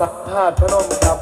สักธาตุพนมครับ